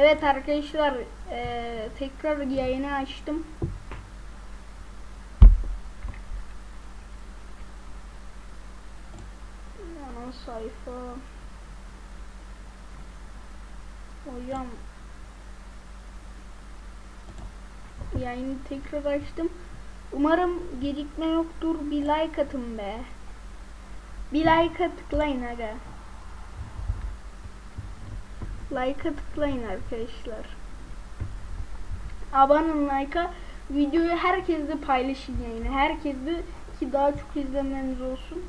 Evet arkadaşlar eee, tekrar yayını açtım. Ana sayfa. Hocam yayını tekrar açtım. Umarım gecikme yoktur. Bir like atın be. Bir like tıklayın aga. Like'a tıklayın arkadaşlar. Abone olun like'a. Videoyu herkesle paylaşın yayını. Herkesle ki daha çok izlenmeniz olsun.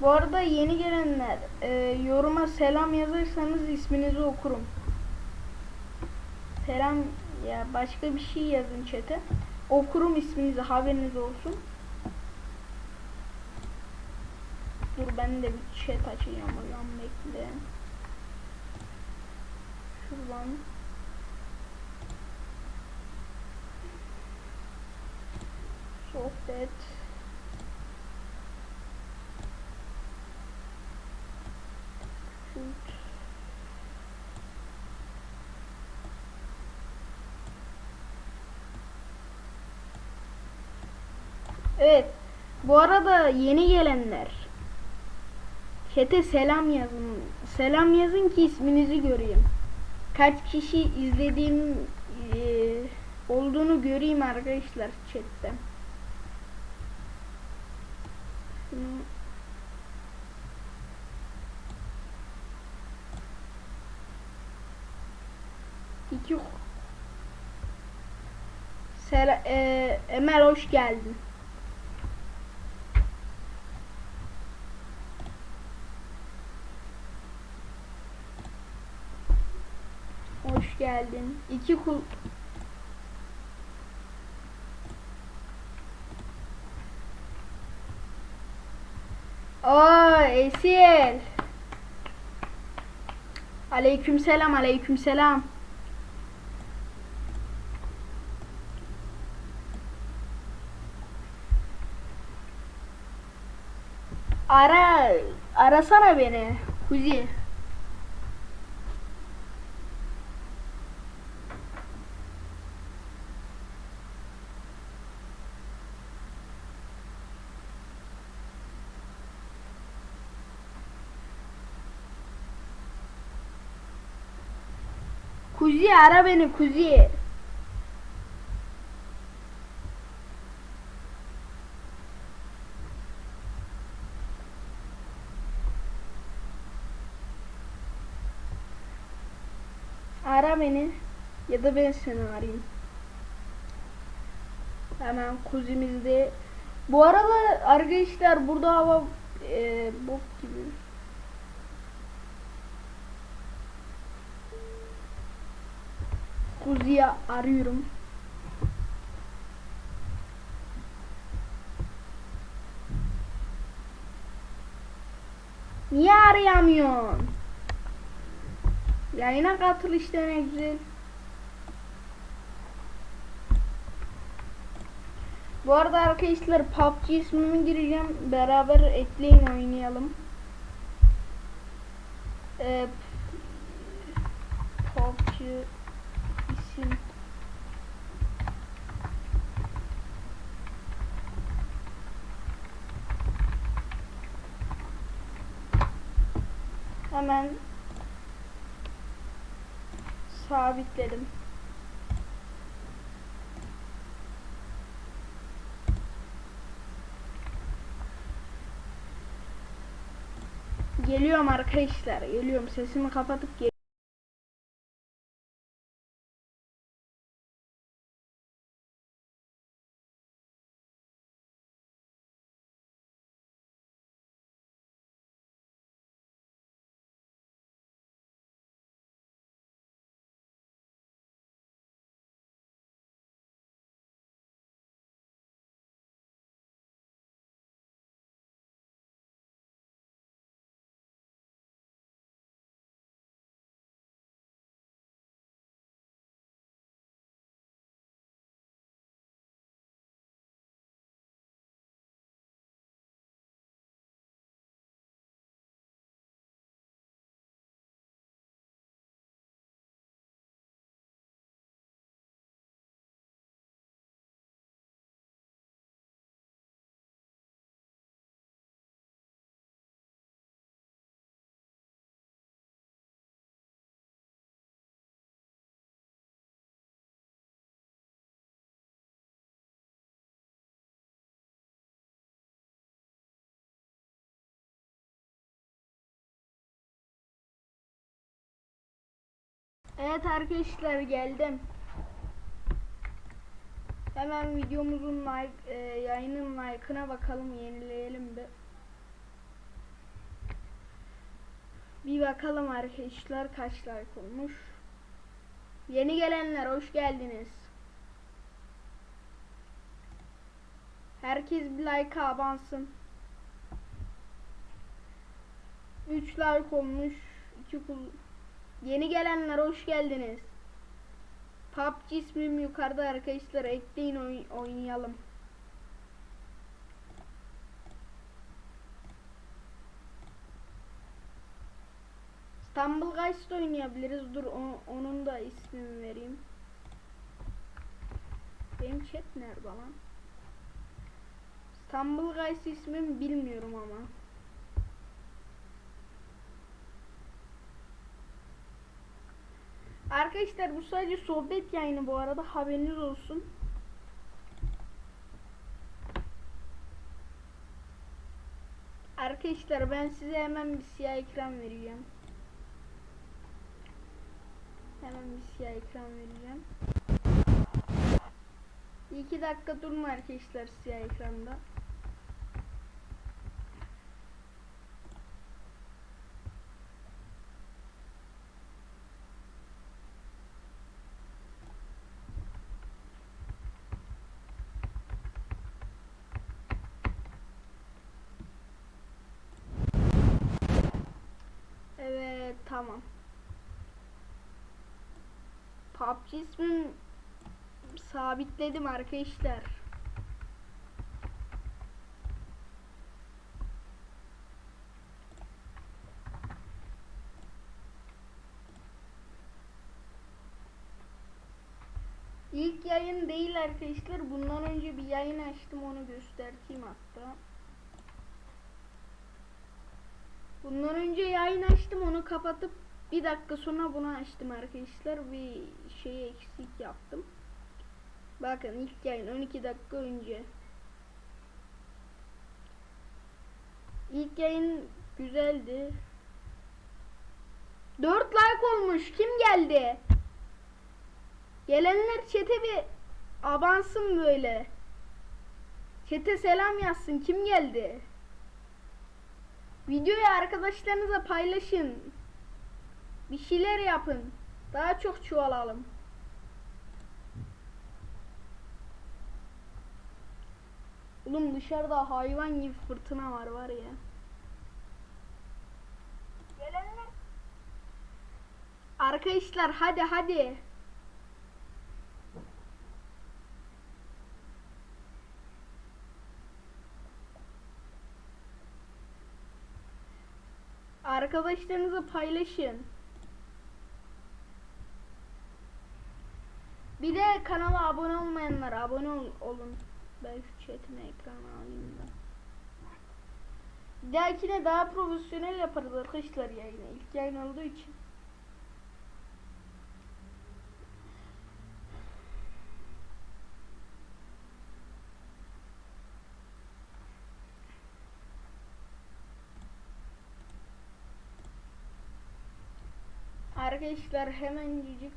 Bu arada yeni gelenler e, yoruma selam yazarsanız isminizi okurum. Selam ya başka bir şey yazın chat'e. Okurum isminizi haberiniz olsun. Dur ben de bir chat açacağım hocam bekle. Şuradan. Sohbet. Shoot. Evet. Bu arada yeni gelenler Chat'e selam yazın. Selam yazın ki isminizi göreyim. Kaç kişi izlediğim eee, olduğunu göreyim arkadaşlar chatten. Şunu İki Sela eee, Emel hoş geldin. Geldin. İki kul Aa Esil. Aleykümselam aleykümselam. Ara arasana beni. Kuzi. Kuzi ara beni Kuzi. Ara beni ya da ben seni arayayım. Hemen kuzimizde. Bu arada arkadaşlar burada hava e, bok gibi. Kuzi'yi arıyorum. Niye arayamıyorsun? Yayına katıl işte ne güzel. Bu arada arkadaşlar PUBG ismimi gireceğim. Beraber ekleyin oynayalım. Ee, PUBG isim hemen sabitledim. Geliyorum arkadaşlar. Geliyorum. Sesimi kapatıp geliyorum. Evet arkadaşlar geldim. Hemen videomuzun like, e, yayının like'ına bakalım yenileyelim bir. Bir bakalım arkadaşlar kaç like olmuş. Yeni gelenler hoş geldiniz. Herkes bir like abansın. 3 like olmuş. 2 kul Yeni gelenler hoş geldiniz. PUBG ismim yukarıda arkadaşlar ekleyin oy- oynayalım. İstanbul Guys'ta oynayabiliriz. Dur o- onun da ismini vereyim. Benim chat nerede lan? İstanbul Guys ismimi bilmiyorum ama. Arkadaşlar bu sadece sohbet yayını bu arada haberiniz olsun. Arkadaşlar ben size hemen bir siyah ekran vereceğim. Hemen bir siyah ekran vereceğim. Bir iki dakika durma arkadaşlar siyah ekranda. Evet tamam. PUBG ismini sabitledim arkadaşlar. İlk yayın değil arkadaşlar. Bundan önce bir yayın açtım onu göstereyim hatta. Bundan önce yayın açtım onu kapatıp bir dakika sonra bunu açtım arkadaşlar. Bir şey eksik yaptım. Bakın ilk yayın 12 dakika önce. İlk yayın güzeldi. 4 like olmuş. Kim geldi? Gelenler çete bir abansın böyle. Çete selam yazsın. Kim geldi? Videoyu arkadaşlarınıza paylaşın. Bir şeyler yapın. Daha çok çoğalalım. Oğlum dışarıda hayvan gibi fırtına var var ya. Gelenler Arkadaşlar hadi hadi. Arkadaşlarınıza paylaşın. Bir de kanala abone olmayanlar abone ol- olun. Ben şu chat'in ekranı alayım da. Bir dahakine daha profesyonel yaparız arkadaşlar yayını. İlk yayın olduğu için. Arkadaşlar hemencik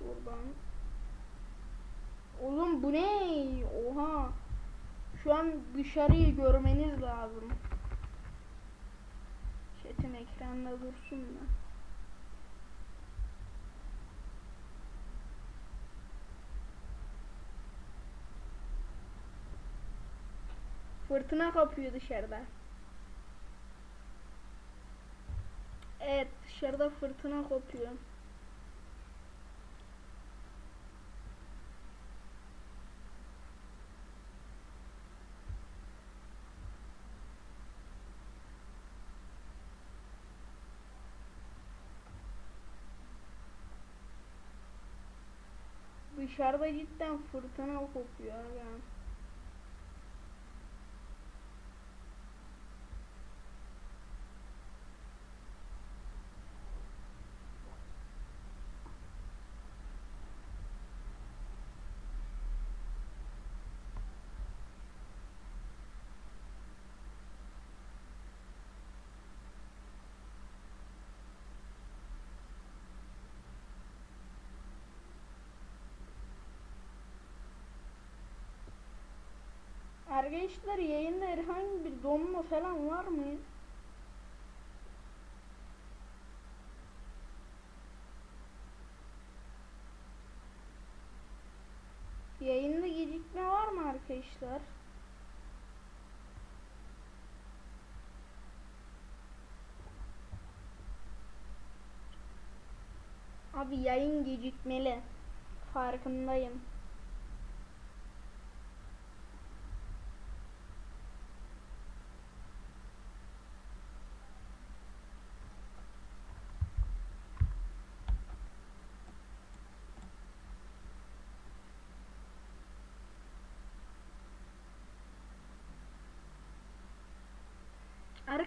buradan Oğlum bu ne? Oha. Şu an dışarıyı görmeniz lazım. Chat'im ekranda dursun da. Fırtına kapıyor dışarıda. Evet dışarıda fırtına kopuyor. Dışarıda cidden fırtına kopuyor aga. Arkadaşlar yayında herhangi bir donma falan var mı? Yayında gecikme var mı arkadaşlar? Abi yayın gecikmeli. Farkındayım.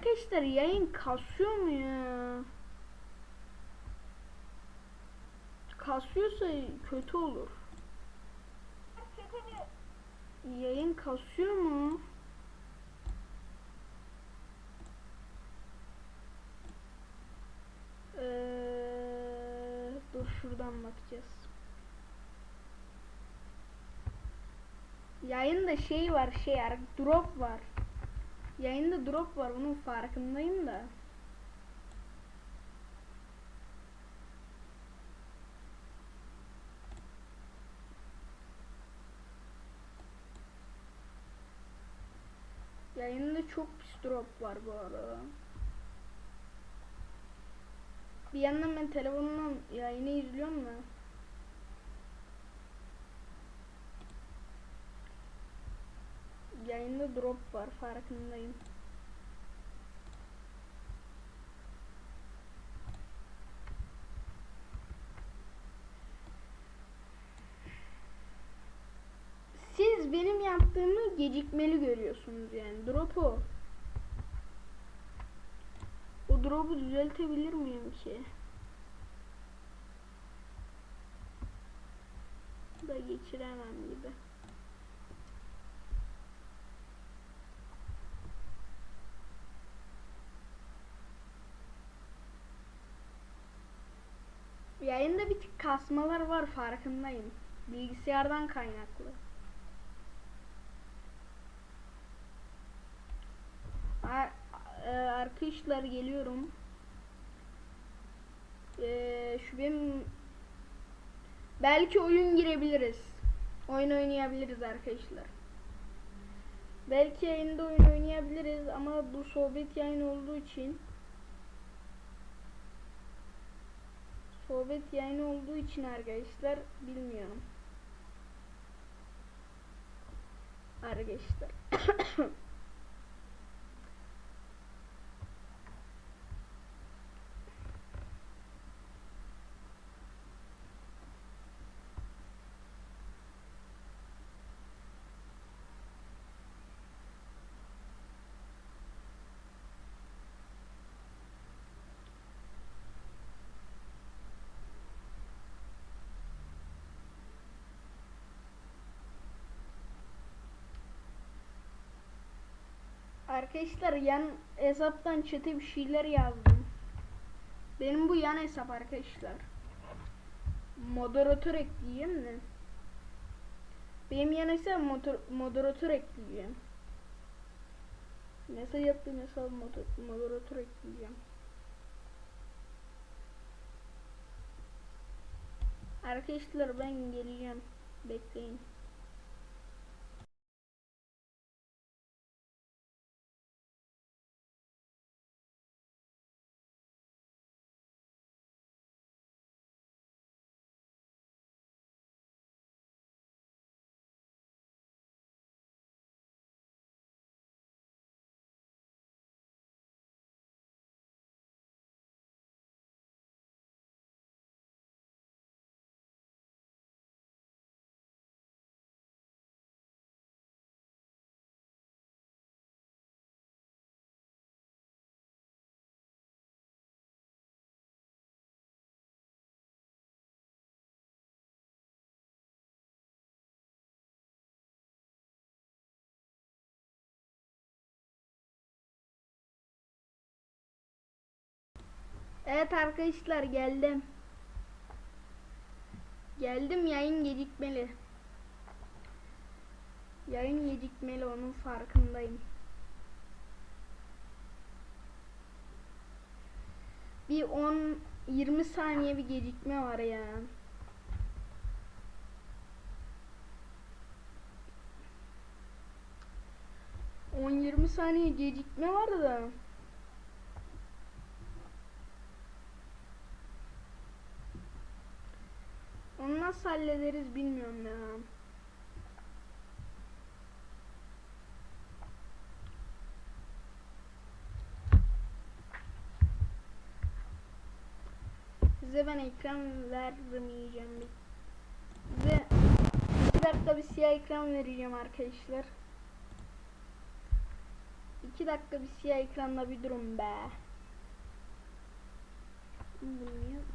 Arkadaşlar yayın kasıyor mu ya? Kasıyorsa kötü olur. Yayın kasıyor mu? Ee, dur şuradan bakacağız. Yayında şey var şey ar- drop var. Yayında drop var onun farkındayım da. Yayında çok pis drop var bu arada. Bir yandan ben telefonumdan yayını izliyorum da. Yayında drop var farkındayım. Siz benim yaptığımı gecikmeli görüyorsunuz yani drop'u. O drop'u düzeltebilir miyim ki? Da geçiremem gibi. Yayında bir tık kasmalar var farkındayım. Bilgisayardan kaynaklı. Ar- e, Arkadaşlar geliyorum. Ee, şu benim belki oyun girebiliriz. Oyun oynayabiliriz arkadaşlar. Belki yayında oyun oynayabiliriz ama bu sohbet yayın olduğu için sohbet yayını olduğu için arkadaşlar bilmiyorum. Arkadaşlar. Arkadaşlar yan hesaptan chat'e bir şeyler yazdım. Benim bu yan hesap arkadaşlar. Moderatör ekleyeyim mi? Benim yan hesap motor, moderatör ekleyeceğim. Mesaj attığım hesap moder- moderatör ekleyeceğim. Arkadaşlar ben geleceğim. Bekleyin. Evet arkadaşlar geldim. Geldim yayın gecikmeli. Yayın gecikmeli onun farkındayım. Bir 10 20 saniye bir gecikme var ya. On 20 saniye gecikme var da. Onu nasıl hallederiz bilmiyorum ya. Size ben ekran vermeyeceğim. Size iki dakika bir siyah ekran vereceğim arkadaşlar. İki dakika bir siyah ekranla bir durum be. Bunu niye-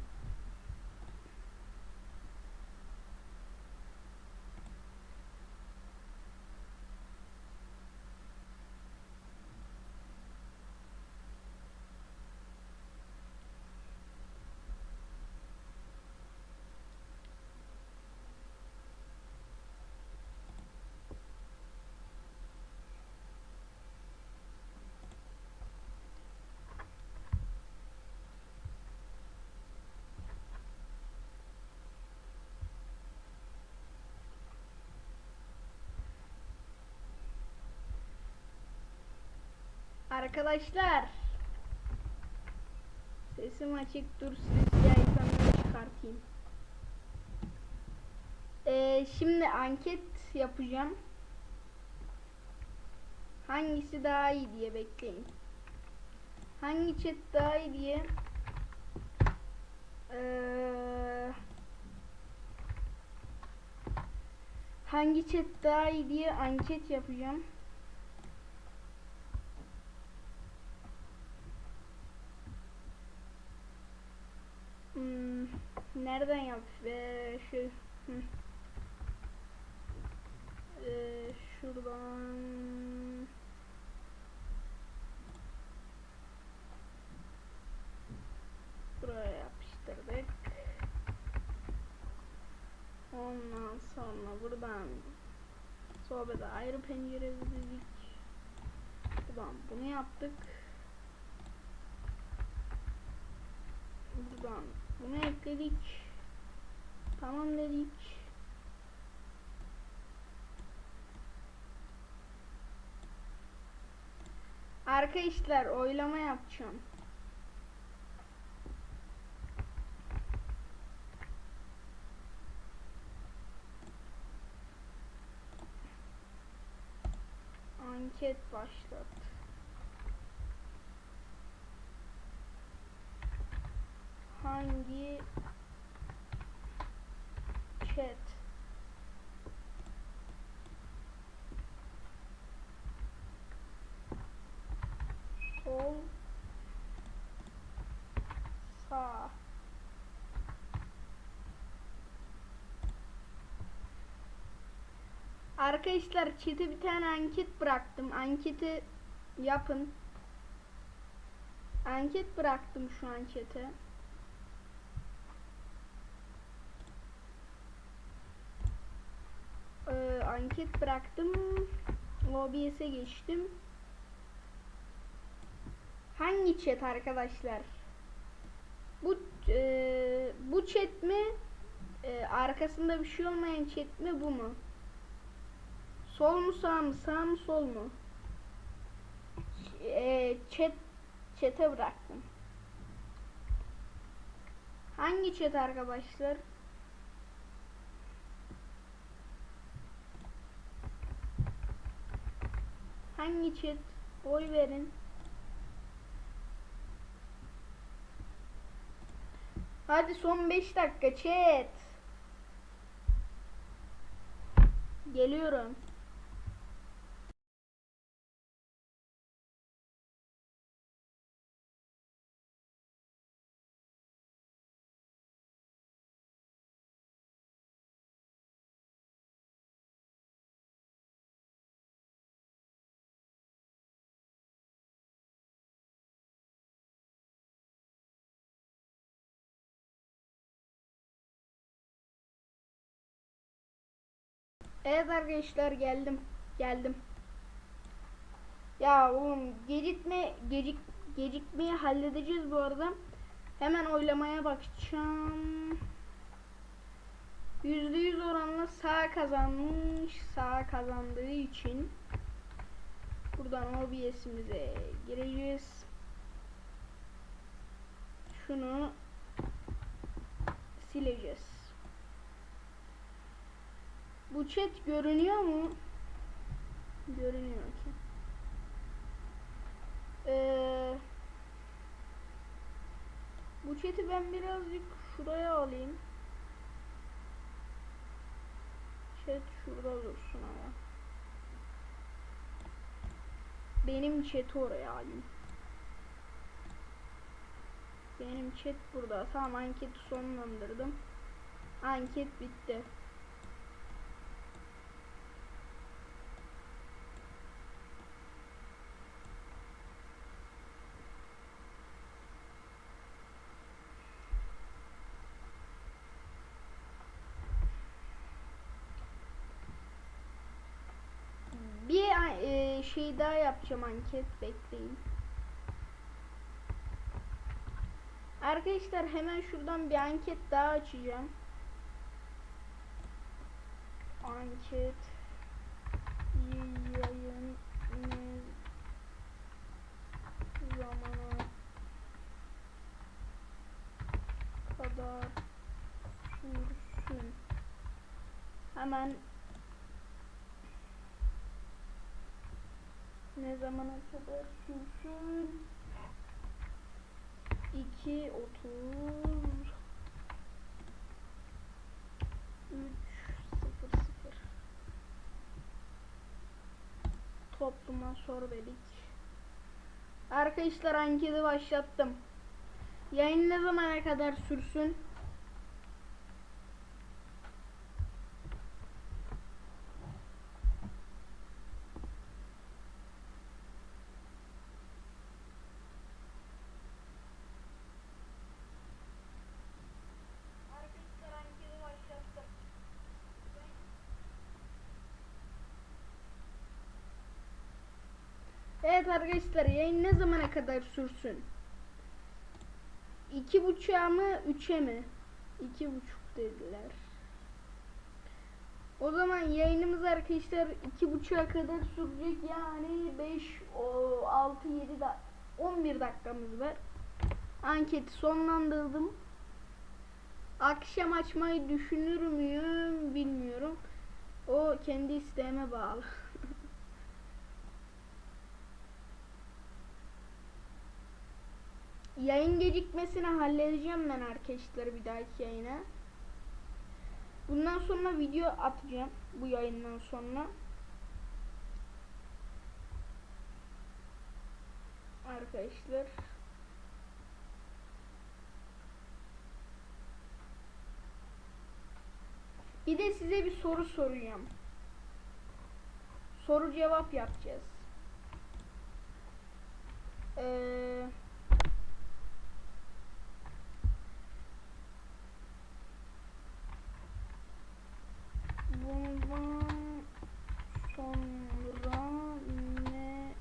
Arkadaşlar Sesim açık dur siyah ekranları çıkartayım. Ee, şimdi anket yapacağım. Hangisi daha iyi diye bekleyin. Hangi chat daha iyi diye Ee, hangi chat daha iyi diye anket yapacağım. Nereden yap? Ee, şu hı. Ee, şuradan buraya yapıştırdık. Ondan sonra buradan sohbete ayrı pencere dedik. Buradan bunu yaptık. Buradan bunu ekledik. Tamam dedik. Arkadaşlar oylama yapacağım. Anket başlat. Hangi chat sol sağ Arkadaşlar chat'e bir tane anket bıraktım. Anketi yapın. Anket bıraktım şu an. Ee, anket bıraktım. OBS'e geçtim. Hangi chat arkadaşlar? Bu e, bu chat mi? E, arkasında bir şey olmayan chat mi bu mu? Sol mu sağ mı? Sağ mı sol mu? E, chat chat'e bıraktım. Hangi chat arkadaşlar? Hangi chat? Oy verin. Hadi son 5 dakika chat. Geliyorum. Evet arkadaşlar geldim. Geldim. Ya oğlum gecikme gecik gecikmeyi halledeceğiz bu arada. Hemen oylamaya bakacağım. %100 oranla sağ kazanmış. Sağ kazandığı için buradan OBS'imize gireceğiz. Şunu sileceğiz. Bu chat görünüyor mu? Görünüyor ki. Ee, bu chat'i ben birazcık şuraya alayım. Chat şurada dursun ama. Benim chat'i oraya alayım. Benim chat burada. Tamam anketi sonlandırdım. Anket bitti. Bir e, şey daha yapacağım anket bekleyin. Arkadaşlar hemen şuradan bir anket daha açacağım. Anket yayın zamana kadar sürsün. Hemen ne zamana kadar sürsün? 2 30 3 0 0 Topluma sor dedik. Arkadaşlar anketi başlattım. Yayın ne zamana kadar sürsün? Arkadaşlar yayın ne zamana kadar sürsün? İki buçuğa mı üçe mi? İki buçuk dediler. O zaman yayınımız arkadaşlar iki buçuğa kadar sürecek yani 5, 6, 7 da 11 dakikamız var. Anketi sonlandırdım. Akşam açmayı düşünür müyüm bilmiyorum. O kendi isteğime bağlı. Yayın gecikmesini halledeceğim ben arkadaşlar bir dahaki yayına. Bundan sonra video atacağım bu yayından sonra. Arkadaşlar. Bir de size bir soru soracağım. Soru cevap yapacağız. Eee Bundan sonra ne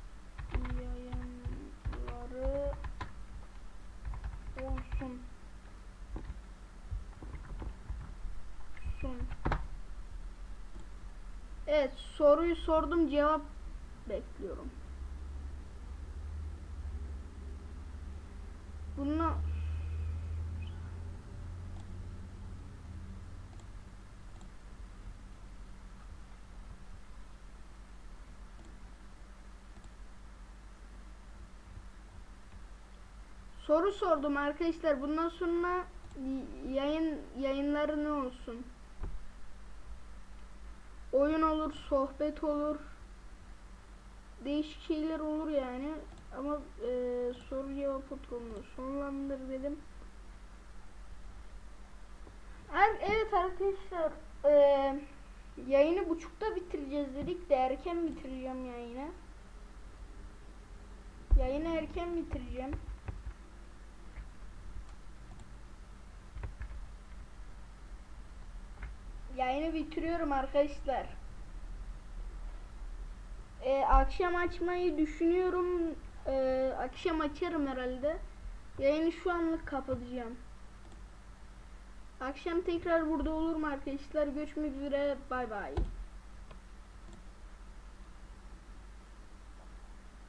yayınları olsun? Sun. Evet soruyu sordum cevap bekliyorum. Bununla Soru sordum arkadaşlar. Bundan sonra yayın yayınları ne olsun? Oyun olur, sohbet olur. Değişik şeyler olur yani. Ama e, soru cevap oturumunu sonlandır dedim. Evet arkadaşlar e, yayını buçukta bitireceğiz dedik de erken bitireceğim yayını. Yayını erken bitireceğim. Yayını bitiriyorum arkadaşlar. Ee, akşam açmayı düşünüyorum. Ee, akşam açarım herhalde. Yayını şu anlık kapatacağım. Akşam tekrar burada olurum arkadaşlar. Görüşmek üzere. Bay bay.